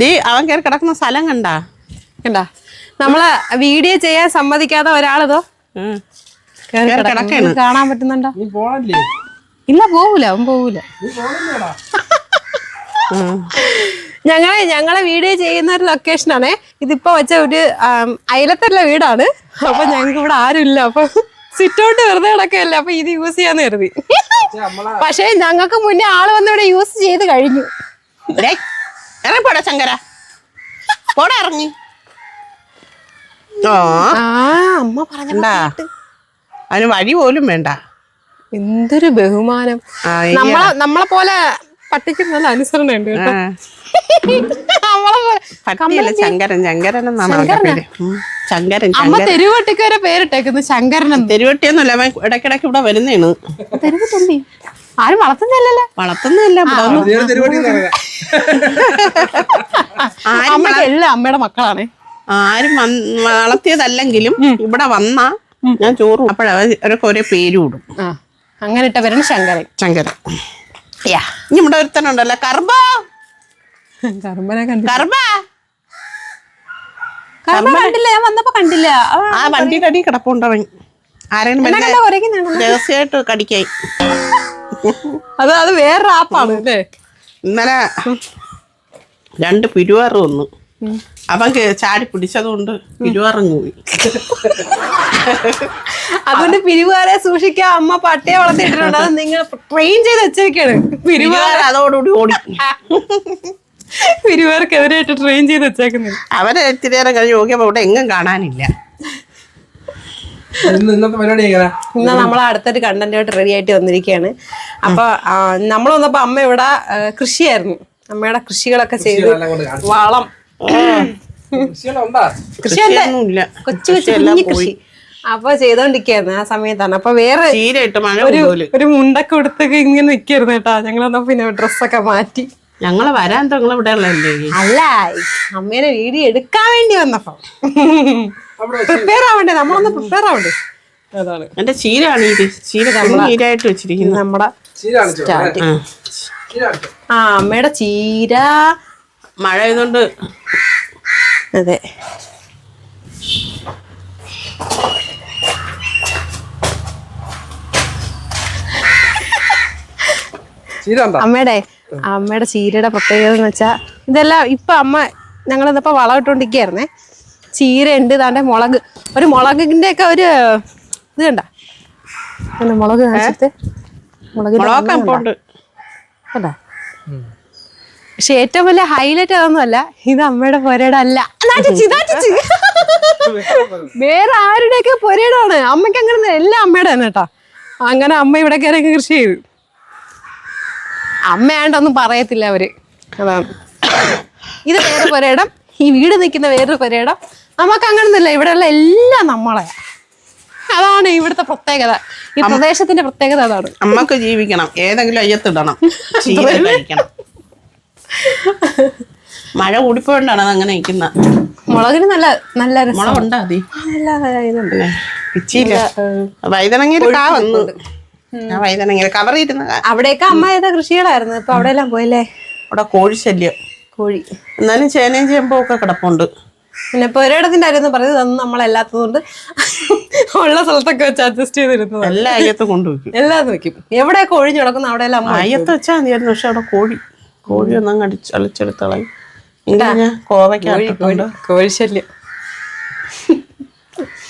നീ അവൻ കയറി കിടക്കുന്ന സ്ഥലം കണ്ടാ. കണ്ടാ. നമ്മളെ വീഡിയോ ചെയ്യാൻ സമ്മതിക്കാത്ത ഒരാളിതോ? കാണാൻ പറ്റുന്നുണ്ടോ? ഇല്ല പോവൂല അവൻ പോവൂല. ഞങ്ങളെ ഞങ്ങളെ വീഡിയോ ചെയ്യുന്ന ഒരു ലൊക്കേഷനാണ് ഇതിപ്പോ വെച്ച ഒരു അയലത്തുള്ള വീടാണ്. അപ്പൊ ഞങ്ങൾക്ക് ഇവിടെ ആരുമില്ല. ഇല്ല അപ്പൊ സിറ്റൗട്ട് വെറുതെ കിടക്കല്ലേ അപ്പൊ ഇത് യൂസ് ചെയ്യാന്ന് കരുതി. പക്ഷെ ഞങ്ങൾക്ക് മുന്നേ ആൾ വന്ന് ഇവിടെ യൂസ് ചെയ്ത് കഴിഞ്ഞു. ഇറങ്ങി പോടാ ശങ്കര? പോടാ ഇറങ്ങി. ആ അമ്മ പറഞ്ഞാ അതിന് വഴി പോലും വേണ്ട. എന്തൊരു ബഹുമാനം. നമ്മളെ നമ്മളെ പോലെ പട്ടിക്ക് നല്ല അനുസരണ ഉണ്ട് കേട്ടോ ശങ്കരൻ. ശങ്കരൻ. ശങ്കരൻ അമ്മ ശങ്കരൻ. തെരുവട്ടിക്ക് വരെ പേരിട്ടേക്കുന്നു ശങ്കരൻ തെരുവട്ടിയൊന്നുമില്ല ഇടയ്ക്കിടയ്ക്ക് ഇവിടെ വരുന്നേണ് ആരും വളർത്തുന്നില്ലല്ലോ വളർത്തുന്നില്ല അമ്മയ്ക്ക് എല്ലാം അമ്മയുടെ മക്കളാണ്. ആരും വളർത്തിയതല്ലെങ്കിലും ഇവിടെ വന്നാ ഞാൻ ചോറും അപ്പോഴവരൊക്കെ ഒരേ പേരും ഇടും അങ്ങനെ ഇട്ട പേരാണ് ശങ്കരൻ. ശങ്കരൻ. യാ ഇനി ഇവിടെ ഒരുത്തനുണ്ടല്ലോ കർബ കറുമ്പനെ കണ്ടു കർബ കണ്ടില്ല ഞാൻ വന്നപ്പോ കണ്ടില്ല. ആ വണ്ടിയുടെ അടി കിടപ്പുണ്ടവൻ ആരെങ്കിലും രഹസ്യമായിട്ട് കടിക്കായി. അത് അത് വേറെ ആപ്പാണ്. അല്ലേ? ഇന്നലെ രണ്ട് പിരുവാറ് വന്നു. അവൻ ചാടി പിടിച്ചതുകൊണ്ട് പിരുവാറങ്ങ് പോയി. അതുകൊണ്ട് പിരിവാരെ സൂക്ഷിക്കാൻ അമ്മ പട്ടിയെ വളർത്തിയിട്ടുണ്ട് അത് നിങ്ങൾ ട്രെയിൻ ചെയ്ത് വെച്ചേക്കാണ്. പിരുവാറ്. അതോടുകൂടി ഓടി. പിരിവാർക്കെതിരായിട്ട് ട്രെയിൻ ചെയ്ത് വെച്ചേക്കുന്നത് അവരെ ഇത്തിരി നേരം കഴിഞ്ഞ് നോക്കിയപ്പോ അവിടെ എങ്ങും കാണാനില്ല. ഇന്ന് നമ്മൾ അടുത്തൊരു കണ്ടന്റായിട്ട് റെഡി ആയിട്ട് വന്നിരിക്കുകയാണ് അപ്പൊ നമ്മൾ വന്നപ്പോ അമ്മ ഇവിടെ കൃഷിയായിരുന്നു. അമ്മയുടെ കൃഷികളൊക്കെ ചെയ്ത്. വളം. കൃഷിയുണ്ട് കൊച്ചു കൊച്ചു കുഞ്ഞു കൃഷി. അപ്പൊ ചെയ്തോണ്ടിരിക്കായിരുന്നു ആ സമയത്താണ്. അപ്പൊ വേറെ ഒരു മുണ്ടൊക്കെ എടുത്തൊക്കെ ഇങ്ങനെ നിക്കായിരുന്നു കേട്ടാ. ഞങ്ങൾ വന്നപ്പോ പിന്നെ ഡ്രസ്സൊക്കെ മാറ്റി. ഞങ്ങൾ വരാൻ നിങ്ങൾ ഇവിടെ ഉള്ളല്ലേ അല്ല? അമ്മേനെ വീഡിയോ എടുക്കാൻ വേണ്ടി വന്നപ്പോ. പ്രിപ്പയർ ആവണ്ടേ? നമ്മളൊന്ന് പ്രിപ്പയർ ആവണ്ടേ? എന്റെ ചീരാണ് ഇത്. ചീര ചീരായിട്ട് വെച്ചിരിക്കുന്നത്. നമ്മുടെ ആ. അമ്മയുടെ ചീര. മഴ ആയതുകൊണ്ട് അതെ. അമ്മയുടെ അമ്മയുടെ ചീരയുടെ പ്രത്യേകത എന്ന് വെച്ചാ ഇതെല്ലാം ഇപ്പൊ അമ്മ ഞങ്ങൾ ഇന്നിപ്പോ വളം ഇട്ടോണ്ടിരിക്കായിരുന്നേ ചീര ഉണ്ട് താണ്ടെ മുളക്. ഒരു മുളകിന്റെ ഒക്കെ ഒരു ഇത് കണ്ട? കണ്ടോ മുളക് കാണിച്ചിട്ട് കണ്ടാ? പക്ഷെ ഏറ്റവും വലിയ ഹൈലൈറ്റ് അതൊന്നുമല്ല ഇത് അമ്മയുടെ പൊരയുടെ അല്ല. വേറെ ആരുടെയൊക്കെ പൊരയിടാണ് അമ്മയ്ക്ക് അങ്ങനെ എല്ലാം അമ്മയുടെ തന്നെ കേട്ടോ. അങ്ങനെ അമ്മ ഇവിടെ കയറി കൃഷി ചെയ്തു. അമ്മയാണ്ടൊന്നും പറയത്തില്ല അവർ. അതാണ് ഇത് വേറെ പൊരേടം ഈ വീട് നിൽക്കുന്ന വേറൊരു പൊരേടം. നമുക്ക് അങ്ങനൊന്നുമില്ല ഇവിടെയുള്ള എല്ലാം നമ്മളെ അതാണ് ഇവിടുത്തെ പ്രത്യേകത. ഈ പ്രദേശത്തിന്റെ പ്രത്യേകത അതാണ്. അമ്മയ്ക്ക് ജീവിക്കണം. ഏതെങ്കിലും അയ്യത്തിടണം ചീര കഴിക്കണം. മഴ കൂടിപ്പോണ്ടാണ് അത് അങ്ങനെ നിൽക്കുന്ന. മുളകിന് നല്ല നല്ല രസം. മുളകുണ്ടാ മതി നല്ല ഇതുണ്ട് പിച്ചിയില്ല. കാ വന്നു. ആ കവർ ഇരുന്ന കാ. അവിടെയൊക്കെ അമ്മ ചെയ്ത കൃഷികളായിരുന്നു? ഇപ്പൊ അവിടെ എല്ലാം പോയല്ലേ? അവിടെ കോഴി ശല്യം. കോഴി. എന്നാലും ചേനയും ചേമ്പും ഒക്കെ കിടപ്പുണ്ട്. പിന്നെ പുരയിടത്തിന്റെ കാര്യം പറഞ്ഞത് പറയുന്നത് നമ്മളല്ലാത്തത് കൊണ്ട് ഉള്ള സ്ഥലത്തൊക്കെ വെച്ച് അഡ്ജസ്റ്റ് ചെയ്തിരുന്നത് എല്ലാ അയ്യത്തും കൊണ്ടുവയ്ക്കും എല്ലാം വെക്കും. എവിടെയൊക്കെ ഒഴിഞ്ഞു കിടക്കുന്ന അവിടെ എല്ലാം അമ്മ അയ്യത്ത് വെച്ചാൽ മതിയായിരുന്നു. പക്ഷെ അവിടെ കോഴി കോഴി ഒന്നും അടിച്ച് അളിച്ചെടുത്തളയും കോവയ്ക്ക കോഴിശല്യം.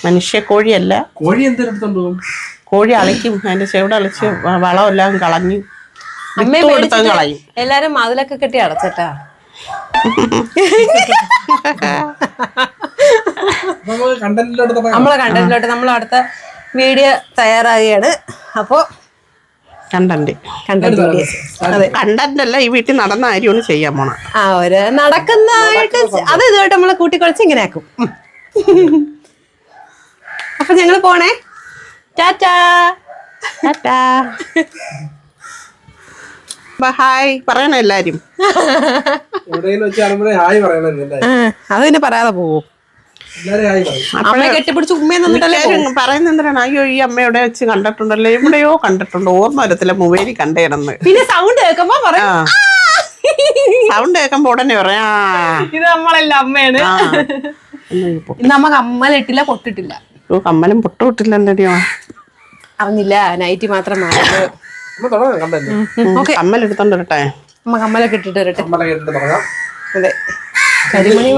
മനുഷ്യ കോഴിയല്ല. കോഴി പോകും കോഴി അളിക്കും അതിന്റെ ചെവിടെ അളിച്ച് വളം എല്ലാം കളഞ്ഞു കളയും. എല്ലാരും മതിലൊക്കെ കെട്ടി അടച്ചിട്ടാ. നമ്മളെ കണ്ടന്റിലോട്ട് നമ്മൾ അടുത്ത വീഡിയോ തയ്യാറാകുകയാണ് അപ്പോ കണ്ടന്റ്. കണ്ടന്റ് അതെ. കണ്ടന്റ് അല്ല ഈ വീട്ടിൽ നടന്ന കാര്യമാണ് ചെയ്യാൻ പോണ ആ ഒരു നടക്കുന്നതായിട്ട് അത് ഇതുമായിട്ട് നമ്മളെ കൂട്ടിക്കുഴച്ച് ഇങ്ങനെ ആക്കും. അപ്പൊ ഞങ്ങൾ പോണേ. ടാറ്റാ. ഹായ് ഹായ് പറയണം എല്ലാരും. അത് പിന്നെ പറയാതെ പോവും. അമ്മയെ കെട്ടിപ്പിടിച്ച് ഉമ്മയെ നിന്നിട്ടല്ലേ അയ്യോ ഈ അമ്മ എവിടെ വെച്ച് കണ്ടിട്ടുണ്ടല്ലോ? എവിടെയോ കണ്ടിട്ടുണ്ട്. ഓർമ്മ വരത്തില്ല. മൊബൈലിൽ കണ്ടേണെന്ന് പിന്നെ സൗണ്ട് കേൾക്കുമ്പോ പറയാ ആ. സൗണ്ട് കേൾക്കുമ്പോ ഉടനെ പറയാ ഇത് നമ്മളല്ല അമ്മയാണ്. ഇന്ന് അമ്മലിട്ടില്ല കമ്മലിട്ടില്ല പൊട്ടിട്ടില്ല. കമ്മലും എന്തടിയോ അറിഞ്ഞില്ല നൈറ്റി മാത്രം മാറുന്നത് ഓക്കെ. കമ്മലെടുത്തോണ്ട് വരട്ടെ അമ്മ കമ്മലൊക്കെ ഇട്ടിട്ട് വരട്ടെ. അതെ. കരിമണി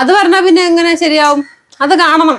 അത് പറഞ്ഞാ പിന്നെ എങ്ങനെ ശരിയാവും? അത് കാണണം.